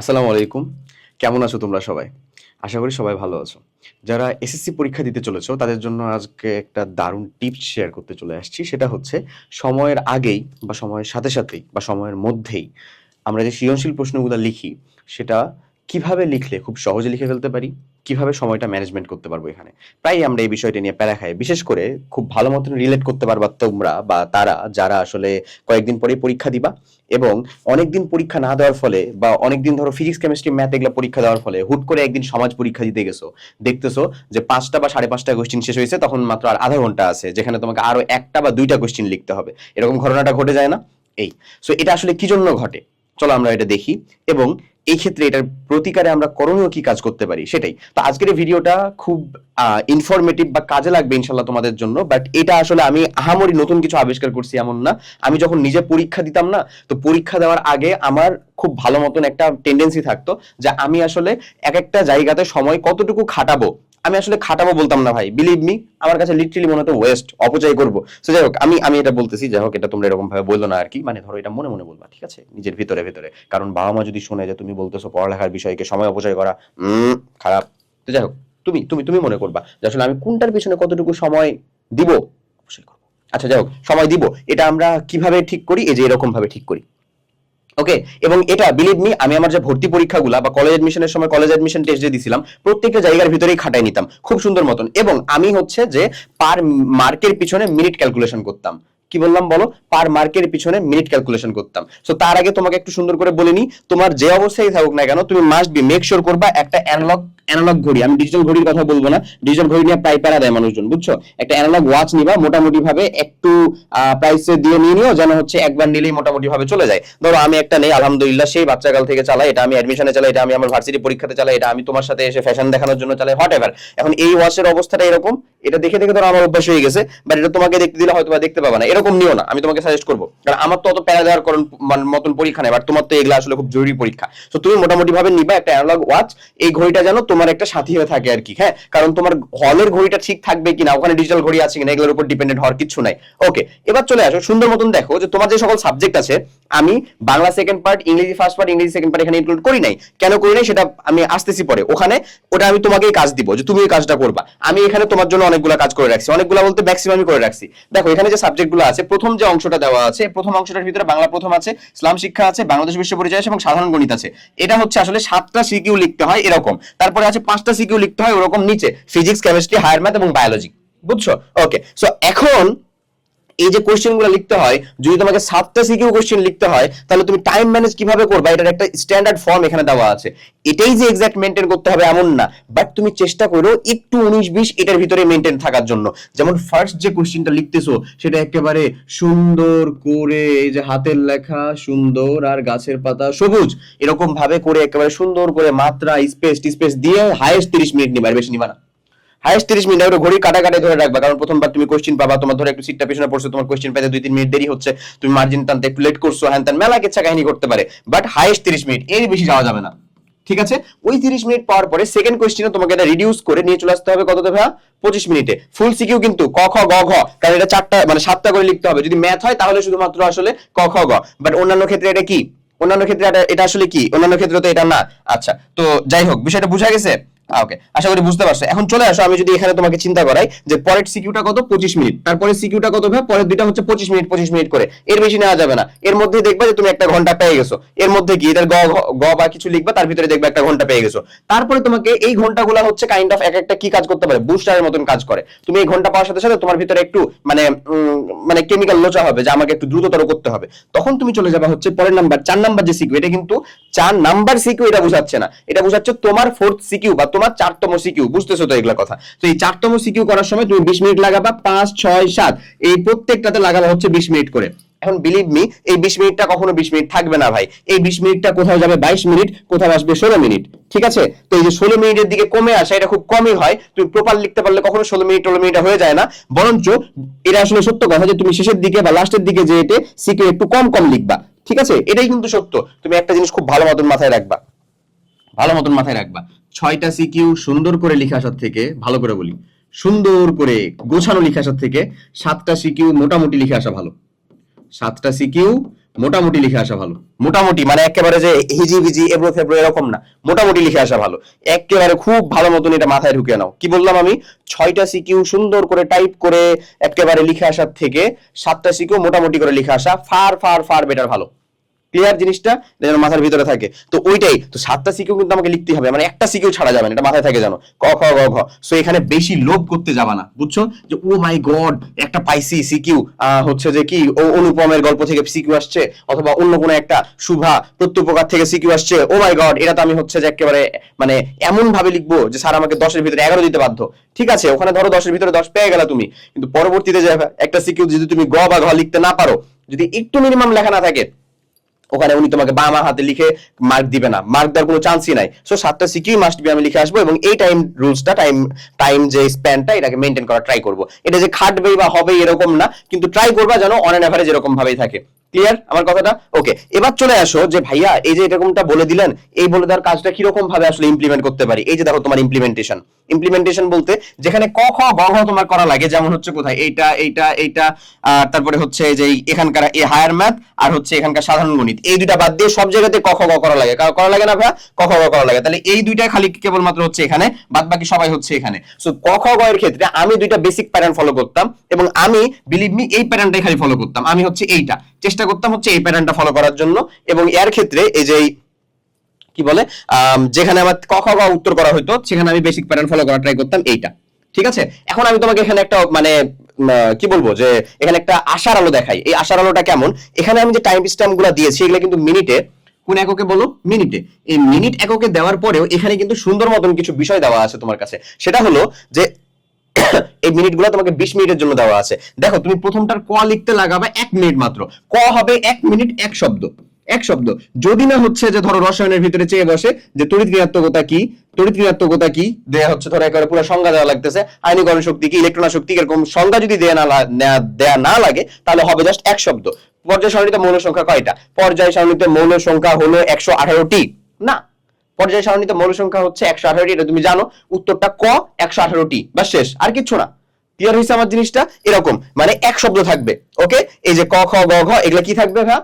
আসসালামু আলাইকুম। কেমন আছো তোমরা সবাই? আশা করি সবাই ভালো আছো। যারা এসএসসি পরীক্ষা দিতে চলেছো, তাদের জন্য আজকে একটা দারুণ টিপস শেয়ার করতে চলে আসছি। সেটা হচ্ছে, সময়ের আগেই বা সময়ের সাথে সাথেই বা সময়ের মধ্যেই আমরা যে সৃজনশীল প্রশ্নগুলো লিখি, সেটা কীভাবে লিখলে, খুব সহজে লিখে ফেলতে পারি? কীভাবে সময়টা ম্যানেজমেন্ট করতে পারব এখানে? প্রায় আমরা এই বিষয়টা নিয়ে প্যারা খাই। বিশেষ করে খুব ভালো মতন রিলেট করতে পারবা তোমরা বা তারা যারা আসলে কয়েকদিন পরে পরীক্ষা দিবা এবং অনেকদিন পরীক্ষা না দেওয়ার ফলে বা অনেকদিন ধরো ফিজিক্স কেমিস্ট্রি ম্যাথ এগুলো পরীক্ষা দেওয়ার ফলে হুট করে একদিন সমাজ পরীক্ষা দিতে গেছো। দেখতেছো যে পাঁচটা বা সাড়ে পাঁচটা কোশ্চিন শেষ হয়েছে, তখন মাত্র আর আধা ঘণ্টা আছে, যেখানে তোমাকে আরও একটা বা দুইটা কোশ্চিন লিখতে হবে। এরকম ঘটনাটা ঘটে যায় না? এই। সো এটা আসলে কি জন্য ঘটে? চলো আমরা এটা দেখি। এবং এই ক্ষেত্রে এটার প্রতিকারে আমরা করণীয় কি কাজ করতে পারি? সেটাই। তো আজকের ভিডিওটা খুব ইনফরমেটিভ বা কাজে লাগবে ইনশাল্লাহ তোমাদের জন্য বাট এটা আসলে আমি আহামরি নতুন কিছু আবিষ্কার করছি এমন না। আমি যখন নিজে পরীক্ষা দিতাম না, তো পরীক্ষা দেওয়ার আগে আমার খুব ভালো মতন একটা টেন্ডেন্সি থাকতো যে আমি আসলে এক একটা জায়গাতে সময় কতটুকু খাটাবো? আমি আসলে খাটাবো বলতাম না ভাই। বিলিভ মি আমার কাছে লিটারালি মনে হতো ওয়েস্ট অপচয় করব। তো যাই হোক, আমি আমি এটা বলতেছি, যাই হোক, এটা তোমরা এরকম ভাবে বলল না আর কি মানে ধরো এটা মনে মনে বলবা, ঠিক আছে? নিজের ভিতরে ভিতরে। কারণ বাবা মা যদি শুনে যে তুমি বলতেছো পড়ালেখার বিষয়কে সময় অপচয় করা খারাপ। তো যাই হোক, তুমি তুমি তুমি মনে করবা যে আসলে আমি কোনটার পিছনে কতটুকু সময় দিব? আচ্ছা যাই হোক, সময় দিব। এটা আমরা কীভাবে ঠিক করি? এই যে এরকম ভাবে ঠিক করি। ওকে এবং এটা বিলিভ মি আমি আমার যে ভর্তি পরীক্ষাগুলো বা কলেজ এডমিশনের সময় কলেজ এডমিশন টেস্ট যে দিছিলাম, প্রত্যেকটা জায়গার ভিতরেই খাটাই নিতাম। খুব সুন্দর মতন। এবং আমি হচ্ছে যে পার মার্কের পিছনে মিনিট ক্যালকুলেশন করতাম। কি বললাম বলো? পার মার্কের পিছনে মিনিট ক্যালকুলেশন করতাম। সো তার আগে তোমাকে একটু সুন্দর করে বলে নি তোমার যে অবস্থায় থাকুক না কেন, তুমি মাস্ট বি মেক শিওর করবা একটা অ্যানালগ অ্যানালগ ঘড়ি। আমি ডিজিটাল ঘড়ির কথা বলব না ডিজিটাল ঘড়ি নিয়ে প্রায় প্যারা দেয় মানুষজন, বুঝছ? একটা অ্যানালগ ওয়াচ নিবা মোটামুটি ভাবে একটু প্রাইসে দিয়ে নিয়ে নিও, যেন হচ্ছে একবার নিলেই মোটামুটি ভাবে চলে যায়। ধরো, আমি একটা নেই, আলহামদুলিল্লাহ, সেই বাচ্চাকাল থেকে চালাই, এটা আমি অ্যাডমিশনে চালাই, এটা আমি আমার ভার্সিটি পরীক্ষাতে চালাই, এটা আমি তোমার সাথে এসে ফ্যাশন দেখানোর জন্য চালাই হোয়াট এভার এখন এই ওয়াচের অবস্থাটা এরকম, এটা দেখে দেখে ধরো আমার অভ্যাস হয়ে গেছে বাট এটা তোমাকে দেখতে দিলে হয়তো দেখতে পাবা না। এরকম নিও না, আমি তোমাকে সাজেস্ট করব। কারণ আমার তো অত প্যারা দেওয়ার করণ মতন পরীক্ষা নেই বাট তোমার তো এগুলো আসলে খুব জরুরি পরীক্ষা। তো তুমি মোটামুটি ভাবে নিবা একটা অ্যানালগ ওয়াচ এই ঘড়িটা যেন তোমার একটা সাথী হয়ে থাকে আর কি হ্যাঁ? কারণ তোমার হলের ঘড়িটা ঠিক থাকবে কিনা, ওখানে ডিজিটাল ঘড়ি আছে কিনা, এগুলোর উপর ডিপেন্ডেন্ট হওয়ার কিছু নাই। ওকে এবার চলে আসো, সুন্দর মতন দেখো যে তোমার যে সকল সাবজেক্ট আছে, আমি বাংলা সেকেন্ড পার্ট ইংরেজি ফার্স্ট পার্ট ইংরেজি সেকেন্ড পার্ট এখানে ইনক্লুড করি নাই। কেন করি নাই সেটা আমি আসতেছি পরে। ওখানে ওটা আমি তোমাকেই কাজ দিব, যে তুমি এই কাজটা করবা। আমি এখানে তোমার জন্য অনেকগুলো কাজ করে রাখছি। অনেকগুলো বলতে ম্যাক্সিমামই করে রাখছি। দেখো, এখানে যে সাবজেক্টগুলো আছে, প্রথম যে অংশটা দেওয়া আছে, প্রথম অংশটার ভিতরে বাংলা প্রথম আছে, ইসলাম শিক্ষা আছে, বাংলাদেশ বিশ্ব পরিচয় এবং সাধারণ গণিত আছে। এটা হচ্ছে আসলে সাতটা সিকিউ লিখতে হয় এরকম। তারপরে আছে পাঁচটা সিকিউ লিখতে হয় ওরকম নিচে, ফিজিক্স, কেমিস্ট্রি, হায়ার ম্যাথ এবং বায়োলজি। বুঝছ? ওকে সো এখন এই যে কোশ্চেনগুলো লিখতে হয়, যদি তোমাকে সাতটা সিকিউ কোশ্চেন লিখতে হয়, তাহলে তুমি টাইম ম্যানেজ কীভাবে করবে? এটার একটা স্ট্যান্ডার্ড ফর্ম এখানে দেওয়া আছে। এটাই যে এক্সাক্ট মেনটেন করতে হবে এমন না বাট তুমি চেষ্টা করো একটু উনিশ বিশ এটার ভিতরে মেনটেন থাকার জন্য। যেমন ফার্স্ট যে কোশ্চেনটা লিখতেছো, সেটা একেবারে সুন্দর করে এই যে হাতের লেখা, সুন্দর আর গাছের পাতা সবুজ এরকম ভাবে করে একেবারে সুন্দর করে মাত্রা স্পেস স্পেস দিয়ে হাইয়েস্ট তিরিশ মিনিট নিবা, আর বেশি নিবা না। হাইস্ট তিরিশ মিনিট ওটা ঘড়ি কাটা কাটে ধরে রাখবা। কারণ প্রথমবার তুমি কোশ্চেন পাবা, তোমার ধরে একটু সিটটা পেছনে পড়ছে, তোমার কোশ্চেন পাইতে দুই তিন মিনিট দেরি হচ্ছে, তুমি মার্জিন টানতে একটু লেট করছ, হ্যান ত্যান মেলা কিচ্ছা কাহিনী করতে পারে। বাট হাইস্ট তিরিশ মিনিট এর বেশি যাওয়া যাবে না। ঠিক আছে? ওই তিরিশ মিনিট পাওয়ার পরে সেকেন্ড কোশ্চেনে তোমাকে এটা রিডিউস করে নিয়ে চলে আসতে হবে কত দেবে পঁচিশ মিনিটে ফুল সিকিউ কিন্তু ক, খ, গ, ঘ। কারণ এটা চারটা মানে সাতটা করে লিখতে হবে। যদি ম্যাথ হয় তাহলে শুধুমাত্র আসলে ক, খ গ বাট অন্যান্য ক্ষেত্রে এটা কি? অন্যান্য ক্ষেত্রে এটা আসলে কি? অন্যান্য ক্ষেত্রে তো এটা না। আচ্ছা তো যাই হোক, বিষয়টা বুঝা গেছে? ওকে আশা করি বুঝতে পারছ। এখন চলে আসো, আমি যদি এখানে তোমাকে চিন্তা করাই যে পরের সিকিউটা কত? পঁচিশ মিনিট। তারপরে সিকিউটা কত ভাই? পরের দুইটা হচ্ছে পঁচিশ মিনিট পঁচিশ মিনিট করে। এর বেশি নেওয়া যাবে না। এর মধ্যে দেখবা যে তুমি একটা ঘণ্টা পেয়ে গেছো। এর মধ্যে কি? এটার গ বা কিছু লিখবা, তার ভিতরে দেখবে একটা ঘণ্টা পেয়ে গেছো। তারপরে তোমাকে এই ঘন্টাগুলো হচ্ছে কাইন্ড অফ এক একটা কি কাজ করতে পারে? বুস্টারের মতন কাজ করে। তুমি এই ঘণ্টা পাওয়ার সাথে সাথে তোমার ভিতরে একটু মানে মানে কেমিক্যাল লোচা হবে যে আমাকে একটু দ্রুততর করতে হবে। তখন তুমি চলে যাবে হচ্ছে পরের নাম্বার চার নাম্বার যে সিকিউ এটা কিন্তু চার নাম্বার সিকিউ এটা বোঝাচ্ছে না। এটা বোঝাচ্ছে তোমার ফোর্থ সিকিউ বা তোমার চারতম সিকিউ, বুঝতেছো তো এগুলা কথা? তো এই চারতম সিকিউ করার সময় তুমি বিশ মিনিট লাগাবা, পাঁচ, ছয়, সাত, এই প্রত্যেকটাতে লাগাবা হচ্ছে বিশ মিনিট করে। এখন বিলিভ মি এই বিশ মিনিটটা কখনো বিশ মিনিট থাকবে না ভাই। এই বিশ মিনিটটা কোথাও যাবে? বাইশ মিনিট কোথাও আসবে? ষোলো মিনিট, ঠিক আছে? তো এই যে ষোলো মিনিটের দিকে কমে আসা, এটা খুব কমই হয়। তুমি প্রপার লিখতে পারলে কখনো ষোলো মিনিট ষোলো মিনিট হয়ে যায় না। বরঞ্চ এটা আসলে সত্য কথা যে তুমি শেষের দিকে বা লাস্টের দিকে যে এতে সিকিউ একটু কম কম লিখবা, ঠিক আছে? এটাই কিন্তু সত্য। তুমি একটা জিনিস খুব ভালো মতন মাথায় রাখবা। ভালো মতন মাথায় রাখবা। ছয়টা সিকিউ সুন্দর করে লিখে আসার থেকে, ভালো করে বলি, সুন্দর করে গোছানো লিখে আসার থেকে সাতটা সিকিউ মোটামুটি লিখে আসা ভালো। সাতটা সিকিউ মোটামুটি লিখে আসা ভালো। মোটামুটি মানে একেবারে যে হিজি বিজি এবড়ো ফেবড়ো এরকম না, মোটামুটি লিখে আসা ভালো। একেবারে খুব ভালো মতন এটা মাথায় ঢুকে নাও। কি বললাম আমি? ছয়টা সিকিউ সুন্দর করে টাইপ করে একেবারে লিখে আসার থেকে সাতটা সিকিউ মোটামুটি করে লিখে আসা, ফার ফার ফার বেটার ভালো। ক্লিয়ার জিনিসটা যেন মাথার ভিতরে থাকে। তো ওইটাই। তো সাতটা সিকিউ কিন্তু আমাকে লিখতে হবে। মানে একটা সিকিউ ছাড়া যাবে না। এটা মাথায় থাকে জানো ক, খ, গ, ঘ। সো এখানে বেশি লোভ করতে যাবা না। বুঝছ? যে ও মাই গড একটা পাইসি সিকিউ হচ্ছে যে কি, ও অনুপমের গল্প থেকে সিকিউ আসছে, অথবা অন্য কোনো একটা শুভা প্রত্যুপকার থেকে সিকিউ আসছে ও মাই গড এটা তো আমি হচ্ছে যে একেবারে মানে এমন ভাবে লিখব যে স্যার আমাকে দশের ভিতরে এগারো দিতে বাধ্য। ঠিক আছে, ওখানে ধরো দশের ভিতরে দশ পেয়ে গেলা তুমি। কিন্তু পরবর্তীতে যে একটা সিকিউ যদি তুমি গ বা ঘ লিখতে না পারো, যদি একটু মিনিমাম লেখা না থাকে ওখানে উনি তোমাকে বাম হাতে লিখে মার্ক দিবে না। মার্ক দেওয়ার কোনো চান্সই নাই। সো সাতটা সিকিউই মাস্ট বি আমি লিখে আসব এবং এই টাইম রুলসটা টাইম টাইম যে স্প্যানটা এটাকে মেনটেন করা ট্রাই করব। এটা যে খাটবেই বা হবে এরকম না, কিন্তু ট্রাই করবা যেন অন অ্যান অ্যাভারেজ এরকম ভাবেই থাকে। ক্লিয়ার আমার কথাটা? ওকে এবার চলে আসো যে ভাইয়া, এই যে এরকমটা বলে দিলেন, এই বলে দেওয়ার কাজটা কীরকম ভাবে আসলে ইমপ্লিমেন্ট করতে পারি? এই যে দেখো তোমার ইমপ্লিমেন্টেশন ইমপ্লিমেন্টেশন বলতে যেখানে ক, খ, গ, ঘ তোমার করা লাগে, যেমন হচ্ছে কোথায়? এইটা এইটা এইটা আর তারপরে হচ্ছে যে এখানকার এই হায়ার ম্যাথ আর হচ্ছে এখানকার সাধারণ গণিত। এই দুইটা বাদ দিয়ে সব জায়গাতে ক, খ, গ করা লাগে। করা লাগে না ভাইয়া? ক, খ, গ করা লাগে। তাহলে এই দুইটা খালি কেবলমাত্র হচ্ছে এখানে বাদ বাকি সবাই হচ্ছে এখানে। সো ক, খ, গ এর ক্ষেত্রে আমি দুইটা বেসিক প্যাটার্ন ফলো করতাম, এবং আমি বিলিভ মি এই প্যাটার্নটাই খালি ফলো করতাম। আমি হচ্ছে এইটা। চেষ্টা করতাম হচ্ছে এই প্যাটার্নটা ফলো করার জন্য এবং এর ক্ষেত্রে এই যে কি বলে যেখানে আমার ক, খ উত্তর করা হতো সেখানে আমি বেসিক প্যাটার্ন ফলো করা ট্রাই করতাম এইটা। ঠিক আছে? এখন আমি তোমাকে এখানে একটা মানে কি বলব যে, এখানে একটা আশার আলো দেখাই। এই আশার আলোটা কেমন? এখানে আমি যে টাইম স্ট্যাম্পগুলো দিয়েছি, এগুলো কিন্তু মিনিটে কোন এককে বলো? মিনিটে এই মিনিট এককে দেওয়ার পরেও এখানে কিন্তু সুন্দর মতন কিছু বিষয় দেওয়া আছে তোমার কাছে। সেটা হলো যে এই মিনিটগুলো তোমাকে বিশ মিনিটের জন্য দেওয়া আছে। দেখো, তুমি প্রথমটার ক লিখতে লাগাবে এক মিনিট মাত্র। ক হবে এক মিনিট, এক শব্দ। এক শব্দ। যদি না হচ্ছে যে ধরো রসায়নের ভিতরে চেয়ে বসে, যে তড়িৎ ঋণাত্মকতা কি, তড়িৎ ঋণাত্মকতা কি, দেয়া হচ্ছে ধরো একেবারে পুরো সংজ্ঞা দেওয়া লাগতেছে আইনীকরণ শক্তি কি, ইলেকট্রন শক্তি এরকম সংজ্ঞা যদি দেয়া না দেয়া না লাগে, তাহলে হবে জাস্ট এক শব্দ। পর্যায় সারণীতে মৌল সংখ্যা কয়টা? পর্যায় সারণীতে মৌল সংখ্যা হলো একশো আঠারোটি। না পর্যায় সারণীতে মৌল সংখ্যা হচ্ছে একশো আঠারোটি, এটা তুমি জানো। উত্তরটা ক, একশো আঠারোটি বা শেষ, আর কিচ্ছু না। ক্লিয়ার হয়েছে আমার জিনিসটা? এরকম মানে এক শব্দ থাকবে ওকে এই যে ক, খ, গ, ঘ, এগুলো কি থাকবে ভা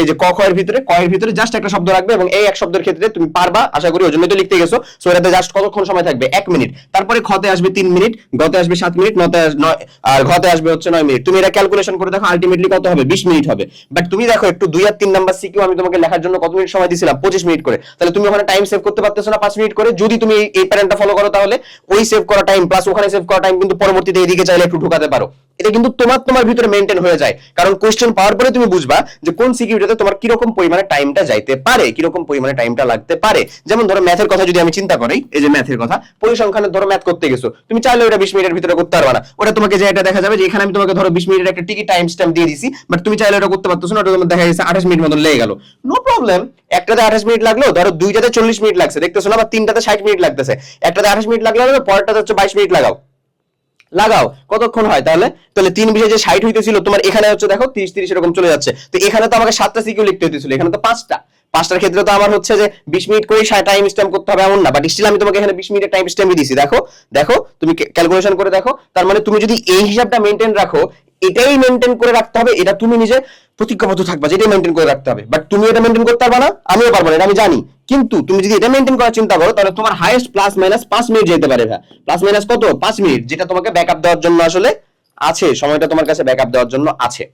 এই যে ক এর ভিতরে, ক এর ভিতরে জাস্ট একটা শব্দ রাখবে এবং এই এক শব্দের ক্ষেত্রে তুমি পারবা, আশা করি ওই জন্যই তো লিখতে গেছো। সো এটাতে জাস্ট কতক্ষণ সময় থাকবে? এক মিনিট। তারপরে খতে আসবে তিন মিনিট গতে আসবে সাত মিনিট নতে আর ঘতে আসবে হচ্ছে নয় মিনিট। তুমি এটা ক্যালকুলেশন করে দেখো আলটিমেটলি কত হবে? বিশ মিনিট হবে। বাট তুমি দেখো একটু দুই আর তিন নাম্বার সিকিউ আমি তোমাকে লেখার জন্য কত মিনিট সময় দিয়েছিলাম পঁচিশ মিনিট করে। তাহলে তুমি ওখানে টাইম সেভ করতে পারতেছো না পাঁচ মিনিট করে। যদি তুমি এই- প্যাটার্নটা ফলো করো তাহলে ওই সেভ করা টাইম প্লাস ওখানে সেভ করা টাইম কিন্তু পরবর্তীতে এদিকে চাইলে একটু ঢুকাতে পারো। এটা কিন্তু তোমার তোমার ভিতরে মেনটেন হয়ে যায়। কারণ কোয়েশ্চেন পাওয়ার পরে তুমি বুঝবা যে কোন সিকিউরিটিতে তোমার কীরকম পরিমাণে টাইমটা যাইতে পারে, কীরকম পরিমাণে টাইমটা লাগতে পারে? যেমন ধরো ম্যাথের কথা যদি আমি চিন্তা করি, এই যে ম্যাথের কথা পরিসংখ্যানের ধরো ম্যাথ করতে গেছো, তুমি চাইলে ওটা বিশ মিনিটের ভিতরে করতে পারবা না। ওটা তোমাকে যে এটা দেখা যাবে যে এখানে আমি তোমাকে ধরো বিশ মিনিটের একটা টিকিট টাইম স্ট্যাম্প দিয়ে দিছি বাট তুমি চাইলে ওটা করতে পারতেছো না ওটা তোমার দেখা গেছে আঠাশ মিনিট মতন লেগে গেল। নো প্রবলেম একটাতে আঠাশ মিনিট লাগল, ধরো দুইটাতে চল্লিশ মিনিট লাগছে, দেখতেছো না, বা তিনটাতে ষাট মিনিট লাগতেছে। একটাতে আঠাশ মিনিট লাগল, পরেরটাতে হচ্ছে বাইশ মিনিট লাগাও। লাগাও। কতক্ষণ হয় তাহলে? তাহলে তিন বিশে যে ষাট হইতেছিল, তোমার এখানে হচ্ছে দেখো তিরিশ তিরিশ এরকম চলে যাচ্ছে। তো এখানে তো আমাকে সাতটা সিকিউ লিখতে হইতেছিল, এখানে তো পাঁচটা। পাঁচটার ক্ষেত্রে তো আমার হচ্ছে যে বিশ মিনিট করে টাইম স্ট্যাম্প করতে হবে, এমন না। বাট স্টিল আমি তোমাকে এখানে বিশ মিনিটের টাইম স্ট্যাম্পই দিছি, দেখো। দেখো, তুমি ক্যালকুলেশন করে দেখো। তার মানে তুমি যদি এই হিসাবটা মেনটেন রাখো এটাই মেনটেন করে রাখতে হবে, এটা তুমি নিজে প্রতিজ্ঞাবদ্ধ থাকবা যেটাই মেনটেন করে রাখতে হবে। বাট তুমি এটা মেনটেন করতে পারবা না, আমিও পারব না, এটা আমি জানি। কিন্তু তুমি যদি এটা মেনটেন করার চিন্তা করো, তাহলে তোমার হাইয়েস্ট প্লাস মাইনাস পাঁচ মিনিট যেতে পারে প্লাস মাইনাস কত? পাঁচ মিনিট যেটা তোমাকে ব্যাকআপ দেওয়ার জন্য আসলে আছে, সময়টা তোমার কাছে ব্যাকআপ দেওয়ার জন্য আছে।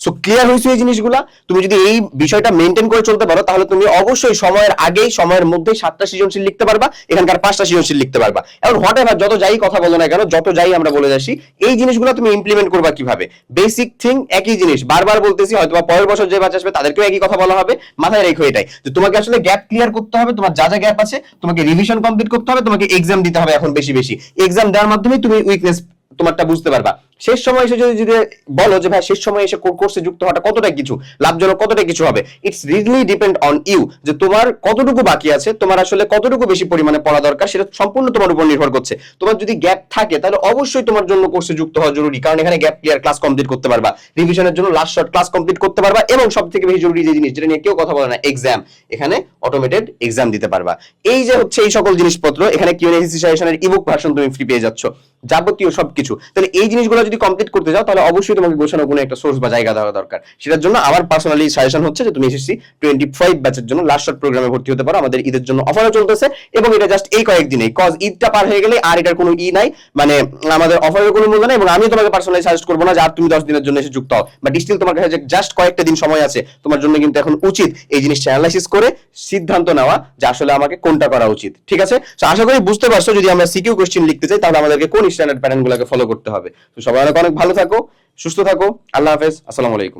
সো ক্লিয়ার হয়েছে এই জিনিসগুলা? তুমি যদি এই বিষয়টা মেনটেন করে চলতে পারো, তাহলে তুমি অবশ্যই সময়ের আগেই, সময়ের মধ্যে সাতটা সৃজনশীল লিখতে পারবা, এখানকার পাঁচটা সৃজনশীল লিখতে পারবা। এখন হোয়াট এভার যত যাই কথা বলো না কেন, যত যাই আমরা বলে যাচ্ছি এই জিনিসগুলো তুমি ইমপ্লিমেন্ট করবা কীভাবে? বেসিক থিং একই জিনিস। বারবার বলতেছি হয়তো পরের বছর যে বাচ্চা আসবে, তাদেরকেও একই কথা বলা হবে, মাথায় রেখো এটাই। যে তোমাকে আসলে গ্যাপ ক্লিয়ার করতে হবে, তোমার যা যা গ্যাপ আছে, তোমাকে রিভিশন কমপ্লিট করতে হবে, তোমাকে এক্সাম দিতে হবে এখন বেশি বেশি। এক্সাম দেওয়ার মাধ্যমে তুমি উইকনেস তোমারটা বুঝতে পারবা। শেষ সময় এসে যদি যদি বলো যে, ভাই, শেষ সময় এসে কোর্সে যুক্ত হওয়াটা কতটা কিছু? লাভজনক কতটা কিছু হবে? It's really depend on you যে, তোমার কতটুকু বাকি আছে, তোমার আসলে কতটুকু বেশি পরিমাণে পড়া দরকার, সেটা সম্পূর্ণ তোমার উপর নির্ভর করছে। তোমার যদি গ্যাপ থাকে, তাহলে অবশ্যই তোমার জন্য কোর্সে যুক্ত হওয়া জরুরি, কারণ এখানে গ্যাপ ক্লিয়ার ক্লাস কমপ্লিট করতে পারবা। রিভিশনের জন্য লাস্ট শর্ট ক্লাস কমপ্লিট করতে পারবা এবং সব থেকে বেশি জরুরি যে জিনিস, যেটা নিয়ে কেউ কথা বলে না এক্সাম এখানে অটোমেটেড এক্সাম দিতে পারবা। এই যে হচ্ছে এই সকল জিনিসপত্র, এখানে কিউএনএসি সাজেশনের ইবুক ভার্সন তুমি ফ্রি পেয়ে যাচ্ছ। যাবতীয় সবকিছু। তাহলে এই জিনিসগুলো যদি কমপ্লিট করতে চাও, তাহলে অবশ্যই তোমাকে গোছানো কোনো একটা সোর্স বা জায়গা দেওয়া দরকার। সেটার জন্য আমার পার্সোনালি সাজেশন হচ্ছে যে তুমি এসএসসি টোয়েন্টি ফাইভ ব্যাচের জন্য লাস্ট শর্ট প্রোগ্রামে ভর্তি হতে পারো। আমাদের ঈদের জন্য অফারও চলতেছে এবং এটা জাস্ট এই কয়েকদিনেই। কজ ঈদটা পার হয়ে গেলে আর এটার কোনো ই নাই। মানে আমাদের অফারের কোনো মূল্য নাই এবং আমি তোমাকে পার্সোনালি সাজেস্ট করব না যে আর তুমি দশ দিনের জন্য এসে যুক্ত হও। বাট স্টিল তোমার কাছে জাস্ট কয়েকটা দিন সময় আছে, তোমার জন্য কিন্তু এখন উচিত এই জিনিসটা অ্যানালাইসিস করে সিদ্ধান্ত নেওয়া যে আসলে আমাকে কোনটা করা উচিত। ঠিক আছে? তো আশা করি বুঝতে পারছ, যদি আমরা সিকিউ কোশ্চেন লিখতে চাই, তাহলে আমাদেরকে কোন স্ট্যান্ডার্ড প্যাটার্ন গুলোকে ফলো করতে হবে। তো সবাই অনেক অনেক ভালো থাকো সুস্থ থাকো আল্লাহ হাফেজ আসসালামু আলাইকুম।